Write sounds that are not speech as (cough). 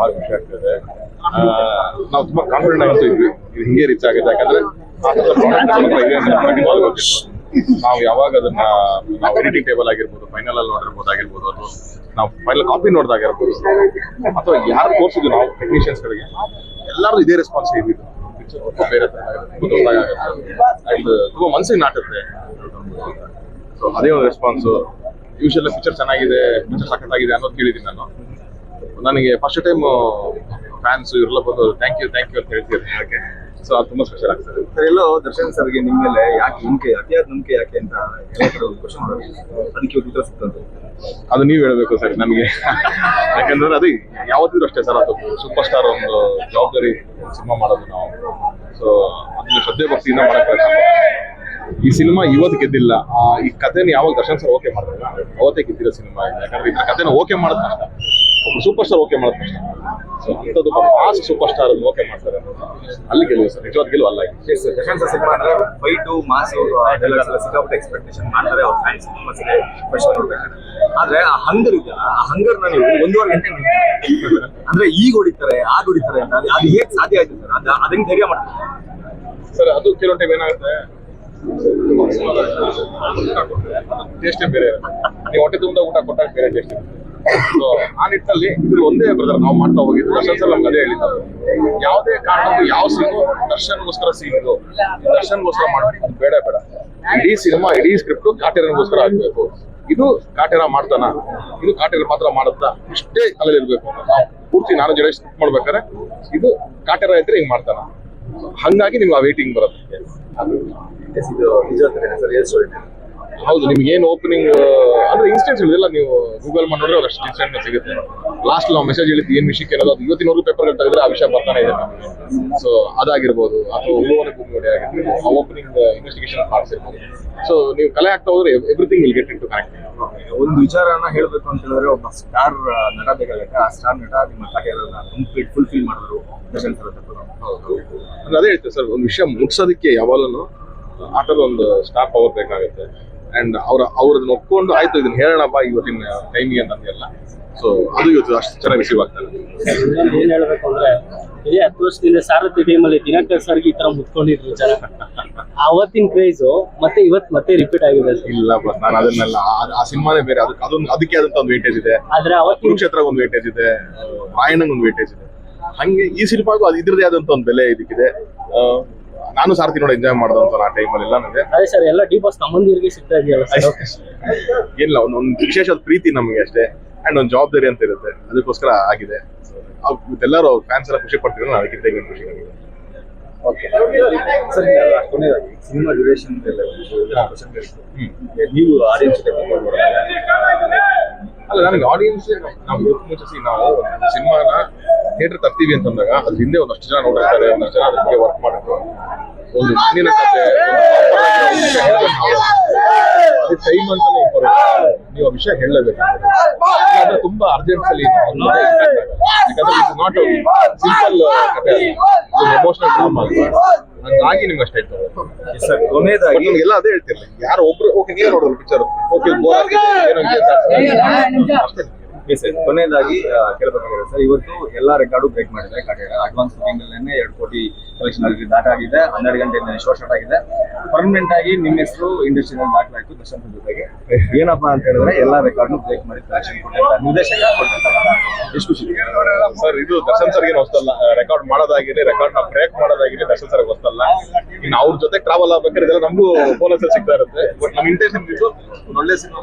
ಬಹಳ ಖುಷಿ ಆಗ್ತದೆ. ನಾವು ತುಂಬಾ ಕಾನ್ಫಿಡೆಂಟ್ ಆಗ್ತಾ ಇದ್ವಿ. ಇದು ಹಿಂಗೆ ರೀಚ್ ಆಗುತ್ತೆ ಯಾಕಂದ್ರೆ. (laughs) ನಾವು ಯಾವಾಗ ಅದನ್ನ ನಾವು ಎಡಿಟಿಂಗ್ ಟೇಬಲ್ ಆಗಿರ್ಬೋದು ಫೈನಲ್ ಅಲ್ಲಿ ನೋಡಿರ್ಬೋದಾಗಿರ್ಬೋದು ಅಥವಾ ನಾವು ಫೈನಲ್ ಕಾಪಿ ನೋಡಿದಾಗಿರ್ಬೋದು ಅಥವಾ ಯಾರು ತೋರಿಸಿದ್ವಿ ನಾವು ಟೆಕ್ನಿಷಿಯನ್ಸ್ ಗಳಿಗೆ ಎಲ್ಲರೂ ಇದೇ ರೆಸ್ಪಾನ್ಸ್ ಇದ್ವಿ ಬೇರೆ. ತುಂಬಾ ಮನ್ಸಿಗೆ ನಾಟುತ್ತೆ. ಸೊ ಅದೇ ಒಂದು ರೆಸ್ಪಾನ್ಸ್ ಯೂಶಲ್ ಪಿಕ್ಚರ್ ಚೆನ್ನಾಗಿದೆ ಪಿಕ್ಚರ್ ಸಖತ್ತಾಗಿದೆ ಅನ್ನೋದು ಕೇಳಿದೀನಿ ನಾನು. ನನಗೆ ಫಸ್ಟ್ ಟೈಮ್ ಫ್ಯಾನ್ಸ್ ಇವರೆಲ್ಲ ಬಂದು ಥ್ಯಾಂಕ್ ಯು ಥ್ಯಾಂಕ್ ಯು ಅಂತ ಹೇಳ್ತೀರಿ ಹಾಗೆ ಸೊ ಅದು ತುಂಬಾ ಸ್ಪೆಷಲ್ ಆಗ್ತದೆ. ಸರ್ ಎಲ್ಲೋ ದರ್ಶನ್ ಸರ್ಗೆ ನಿಮ್ಮ ಮೇಲೆ ಯಾಕೆ ನಂಬಿಕೆ ಅತಿಯಾದ ನಂಬಿಕೆ ಯಾಕೆ ಅಂತ ಎಲ್ಲ ಕಡೆ ಕ್ವಶನ್ ಅದಕ್ಕೆ ಉತ್ತರ ಸಿಗ್ತದೆ ಅದು ನೀವು ಹೇಳಬೇಕು ಸರ್ ನಮಗೆ. ಯಾಕಂದ್ರೆ ಅದು ಯಾವತ್ತಿದ್ರು ಅಷ್ಟೇ ಸರ್ ಅದು ಸೂಪರ್ ಸ್ಟಾರ್ ಒಂದು ಜವಾಬ್ದಾರಿ ಸಿನಿಮಾ ಮಾಡೋದು ನಾವು. ಸೊ ಅದನ್ನ ಶ್ರದ್ಧೆ ಭಕ್ತಿಯಿಂದ ಮಾಡಕ್ಕೆ. ಈ ಸಿನಿಮಾ ಇವತ್ತು ಗೆದ್ದಿಲ್ಲ. ಈ ಕಥೆನ ಯಾವಾಗ ದರ್ಶನ್ ಸರ್ ಓಕೆ ಮಾಡಿದ್ರೆ ಅವತ್ತೇ ಗೆದ್ದಿರೋ ಸಿನಿಮಾ ಯಾಕಂದ್ರೆ ಈ ಕಥೆನ ಓಕೆ ಮಾಡೋದು ಕಷ್ಟ ಸೂಪರ್ ಸ್ಟಾರ್ ಓಕೆ ಮಾಡ್ತಾರೆ ಸೊ ಅಂಥದ್ದು ಫಾಸ್ಟ್ ಸೂಪರ್ ಸ್ಟಾರ್ ಓಕೆ ಮಾಡ್ತಾರೆ. ಅಲ್ಲಿ ಗೆಲುವು ಸರ್. ನಿಜವಾದ ಗೆಲುವು ಅಲ್ಲ ಇದು. ಸರ್ ದರ್ಶನ್ ಸರ್ ಸಿನಿಮಾ ಅಂದ್ರೆ ಫೈಟು ಮಾಸು ಸಿಕ್ಕಾಪಟ್ಟೆ ಎಕ್ಸ್ಪೆಕ್ಟೇಷನ್ ಮಾಡ್ತಾರೆ. ಅವ್ರ ಫ್ಯಾನ್ಸ್ ಸರಿ ಕ್ವಶನ್ ನೋಡ್ಬೇಕಾದ್ರೆ ಆದ್ರೆ ಆ ಹಂಗರ್ ಇದೆಯಲ್ಲ ಆ ಹಂಗರ್ನ ನೀವು ಒಂದೂವರೆ ಗಂಟೆ. ಅಂದ್ರೆ ಈಗ ಹೊಡಿತಾರೆ ಆಗ ಹೊಡಿತಾರೆ ಅಂತ. ಅದು- ಹೇಗೆ ಸಾಧ್ಯ ಆಯ್ತು ಸರ್? ಅದು ಅದನ್ನ ಧೈರ್ಯ ಮಾಡ್ತಾರೆ? ಸರ್ ಅದು ಕೆಲವು ಟೈಮ್ ಏನಾಗುತ್ತೆ? ಟೇಸ್ಟೇ ಬೇರೆ. ನೀವು ಹೊಟ್ಟೆ ತುಂಬ ಊಟ ಕೊಟ್ಟಾಗ ಬೇರೆ ಟೇಸ್ಟ್ ಸೊ ಆ ನಿಟ್ಟಿನಲ್ಲಿ ಇದ್ರ ಒಂದೇ ಬ್ರದರ್ ನಾವು ಮಾಡ್ತಾ ಹೋಗಿದ್ದು ದರ್ಶನ್ ಸರ್ ನಮ್ಗೆ ಅದೇ ಹೇಳಿದ್ದು ಯಾವುದೇ ಕಾರಣಕ್ಕೂ ಯಾವ ಸೀನು ದರ್ಶನ್ಗೋಸ್ಕರ ಸೀನ್ ದರ್ಶನ್ಗೋಸ್ಕರ ಮಾಡಬೇಕು ಬೇಡ ಬೇಡ. ಇಡೀ ಸಿನಿಮಾ ಇಡೀ ಸ್ಕ್ರಿಪ್ಟ್ ಕಾಟೇರನ್ಗೋಸ್ಕರ ಆಗ್ಬೇಕು ಇದು ಕಾಟೇರ ಮಾಡ್ತಾನ. ಇದು ಕಾಟೇರ ಮಾತ್ರ ಮಾಡುತ್ತಾ ಇಷ್ಟೇ ತಲೆಯಲ್ಲಿ ಇರ್ಬೇಕು ನಾವು ಪೂರ್ತಿ ನಾನು ಜನ ಸ್ಕ್ರಿಪ್ಟ್ ಮಾಡ್ಬೇಕಾದ್ರೆ ಇದು ಕಾಟೇರ ಇದ್ರೆ ಹಿಂಗ್ ಮಾಡ್ತಾನ. ಹಂಗಾಗಿ ನಿಮ್ಗೆ ಆ ವೇಟಿಂಗ್ ಬರುತ್ತೆ. ಹೌದು ನಿಮ್ಗೆ ಏನು ಓಪನಿಂಗ್ ಅಂದ್ರೆ ಇನ್ಸ್ಟೆನ್ಸ್ ಇದೆಲ್ಲ ನೀವು ಗೂಗಲ್ ಮಾಡಿ ನೋಡಿದ್ರೆ ಅಷ್ಟು ಇನ್ಸ್ಟೆಂಟ್ ಸಿಗುತ್ತೆ. ಲಾಸ್ಟ್ ನಾವು ಮೆಸೇಜ್ ಹೇಳಿದ್ವಿ ಏನು ವಿಷಯಕ್ಕೆ ಅನ್ನೋದು ಅದು ಇವತ್ತಿನವರೆಗೂ ಪೇಪರ್ ತೆಗೆದ್ರೆ ಆ ವಿಷಯ ಬರ್ತಾನೆ ಇದೆ. ಸೊ ಅದಾಗಿರ್ಬೋದು ಅಥವಾ ಉಳುವರೆ ಗುಂಪು ಆಗಿರ್ಬೋದು ಆ ಓಪನಿಂಗ್ ಇನ್ವೆಸ್ಟಿಗೇಷನ್ ಪಾರ್ಟ್ಸ್ ಇರ್ಬೋದು ಸೊ ನೀವು ಕಲೆ ಆಗ್ತಾ ಹೋದ್ರೆ everything will get into to connect ಒಂದು ವಿಚಾರನ ಹೇಳಬೇಕು ಅಂತ ಹೇಳಿದ್ರೆ ಒಬ್ಬ ಸ್ಟಾರ್ ನಟ ಬೇಕಾಗುತ್ತೆ. ಆ ಸ್ಟಾರ್ ನಟ ನಿಮ್ಮ ಕಾರ್ಯಗಳನ್ನ ಕಂಪ್ಲೀಟ್ ಫುಲ್ಫಿಲ್ ಮಾಡಿದ್ರು. ದರ್ಶನ್ ಸರ್ ಅಂತ ಅಂದ್ರೆ ಅದೇ ಹೇಳ್ತೇವೆ ಸರ್ ಒಂದು ವಿಷಯ ಮುಟ್ಸೋದಕ್ಕೆ ಯಾವಾಗಲೂ ಆಟದ ಒಂದು ಸ್ಟಾರ್ ಪವರ್ ಬೇಕಾಗುತ್ತೆ. ಅಂಡ್ ಅವ್ರ ಅವ್ರನ್ನ ಒಪ್ಕೊಂಡು ಆಯ್ತು ಇದನ್ನ ಹೇಳೋಣಪ್ಪ ಇವತ್ತಿನ ಟೈಮಿಗೆ ಅಂತಂದೆಲ್ಲ ಸೊ ಅದು ಇವತ್ತು ಅಷ್ಟು ಚೆನ್ನಾಗಿ ರಿಸೀವ್ ಆಗ್ತಾ ಏನ್ ಹೇಳ್ಬೇಕು ಅಂದ್ರೆ ಇದೇ ಹತ್ತು ವರ್ಷದಿಂದ ಸಾರಥಿ ಟೈಮಲ್ಲಿ ದಿನಕರ್ ಸರ್ಗೆ ಈ ತರ ಮುಟ್ಕೊಂಡಿದ್ರು ಜನ. ಅವತ್ತಿನ ಕ್ರೇಜ್ ಮತ್ತೆ ಇವತ್ ಮತ್ತೆ ರಿಪೀಟ್ ಆಗಿದೆ ಇಲ್ಲ ಬಸ್ ನಾನು ಅದನ್ನೆಲ್ಲ ಆ- ಆ ಸಿನಿಮಾನೇ ಬೇರೆ. ಅದಕ್ಕೆ ಅದೊಂದು ಅದಕ್ಕೆ ಆದಂತ ಒಂದು ವೇಟೇಜ್ ಇದೆ. ಆದ್ರೆ ಅವತ್ತಿನ ಕುರುಕ್ಷೇತ್ರ ಒಂದು ವೇಟೇಜ್ ಇದೆ. ರಾಯಣ್ಣಂಗ್ ಒಂದು ವೇಟೇಜ್ ಇದೆ. ಹಂಗೆ ಈ ಸಿನಿಮಾಗೂ ಅದು ಇದ್ರದೇ ಆದಂತ ಒಂದು ಬೆಲೆ ಇದಕ್ಕಿದೆ. ಆ, ನಾನು ಸಾರಥಿ ನೋಡಿ ಎಂಜಾಯ್ ಮಾಡ್ದಂತ ಆ ಟೈಮಲ್ಲಿ ಎಲ್ಲ ನನಗೆ. ಅದೇ ಸರ್ ಎಲ್ಲ ಡಿ ಬಾಸ್ ತಮ್ಮಂದಿರಿಗೆ ಸಿಗ್ತಾ ಇದೆಯಲ್ಲ ಸರ್ ಇಲ್ಲ ಒಂದು ಒಂದು ವಿಶೇಷ ಪ್ರೀತಿ ನಮಗೆ ಅಷ್ಟೇ. ಅಂಡ್ ಒಂದು ಜವಾಬ್ದಾರಿ ಅಂತ ಇರುತ್ತೆ. ಅದಕ್ಕೋಸ್ಕರ ಆಗಿದೆ. ಎಲ್ಲರೂ ಫ್ಯಾನ್ಸ್ ಎಲ್ಲ ಖುಷಿ ಪಡ್ತೀವಿ ನಾನು ಅದಕ್ಕಿಂತ ಇನ್ನೂ ಖುಷಿ ನನಗೆ ಓಕೆ ಸರ್ ಕೊನೆಯದಾಗಿ ಸಿನಿಮಾ ಡ್ಯೂರೇಷನ್ ನೀವು ಆಡಿಯನ್ಸ್. ಅಲ್ಲ, ನನಗೆ ಆಡಿಯನ್ಸ್ ನಾವು ಇವತ್ತು ಮುಂಚೆ ನಾವು ಸಿನಿಮಾನ ಥಿಯೇಟರ್ ತರ್ತೀವಿ ಅಂತಂದಾಗ ಅದ್ರ ಹಿಂದೆ ಒಂದಷ್ಟು ಜನ ನೋಡಿರ್ತಾರೆ, ಒಂದಷ್ಟು ಜನ ಅದಕ್ಕೆ ವರ್ಕ್ ಮಾಡಬೇಕು ಒಂದು ಹಿಂದಿನ ಕತೆ ಟೈಮ್ ಅಂತಾನೆ. ನೀವು ಆ ವಿಷಯ ಹೇಳಲೇಬೇಕು. ಯಾಕಂದ್ರೆ ತುಂಬಾ ಅರ್ಜೆಂಟ್ ಅಲ್ಲಿ ಯಾಕಂದ್ರೆ ಇಟ್ಸ್ ನಾಟ್ ಸಿಂಪಲ್ ಕತೆ ಎಮೋಷನಲ್ ಡ್ರಾಮಾ ಹಂಗಾಗಿ ನಿಮ್ಗೆ ಅಷ್ಟೇ sir. ಕೊನೆಯದಾಗಿ ನಿಮ್ಗೆಲ್ಲ ಅದೇ ಹೇಳ್ತಿರಲಿ. ಯಾರು ಒಬ್ರು ಓಕೆ ನೀವೇ ನೋಡೋದು ಪಿಕ್ಚರ್ ಓಕೆ ಬೋರ್ ಆಗಿದೆ ಅಷ್ಟೇ. ಎಸ್ ಸರ್ ಕೊನೆಯದಾಗಿ ಕೇಳಬೇಕಾಗಿದೆ ಸರ್ ಇವತ್ತು ಎಲ್ಲಾ ರೆಕಾರ್ಡು ಬ್ರೇಕ್ ಮಾಡಿದೆ ಕಾಟೇರ ಅಡ್ವಾನ್ಸ್ ಬುಕಿಂಗ್ ಅಲ್ಲೇ ಎರಡು ಕೋಟಿ ಕಲೆಕ್ಷನ್ ಆಗಿ ದಾಟ ಆಗಿದೆ, ಹನ್ನೆರಡು ಗಂಟೆಯಿಂದ ಶೋ ಸ್ಟಾರ್ಟ್ ಆಗಿದೆ. ಪರ್ಮನೆಂಟ್ ಆಗಿ ನಿಮ್ಮ ಹೆಸರು ಇಂಡಸ್ಟ್ರಿಯಲ್ಲಿ ದಾಖಲಾಯಿತು ದರ್ಶನ್ ಜೊತೆಗೆ. ಏನಪ್ಪಾ ಅಂತ ಹೇಳಿದ್ರೆ, ಎಲ್ಲಾ ರೆಕಾರ್ಡ್ ಬ್ರೇಕ್ ಮಾಡಿ ಕಲೆಕ್ಷನ್ ನಿರ್ದೇಶಕ ಸರ್ ಇದು ದರ್ಶನ್ ಸರ್ಗೆ ಹೊಸ್ತಲ್ಲ. ರೆಕಾರ್ಡ್ ಮಾಡೋದಾಗಿರಲಿ ರೆಕಾರ್ಡ್ನ ಬ್ರೇಕ್ ಮಾಡೋದಾಗಿರಲಿ ದರ್ಶನ್ ಸರ್ ಹೊಸ್ತಲ್ಲ. ಇನ್ನು ಅವ್ರ ಜೊತೆ ಟ್ರಾವೆಲ್ ಆಗ್ಬೇಕಾದ್ರೆ ಇದೆಲ್ಲ ನಮಗೂ ಬೋನಸ್ ಸಿಗ್ತಾ ಇರುತ್ತೆ. ಬಟ್ ನಮ್ಮ ಇಂಟೆನ್ಷನ್ ಇದು ಒಳ್ಳೆ ಸಿನಿಮಾ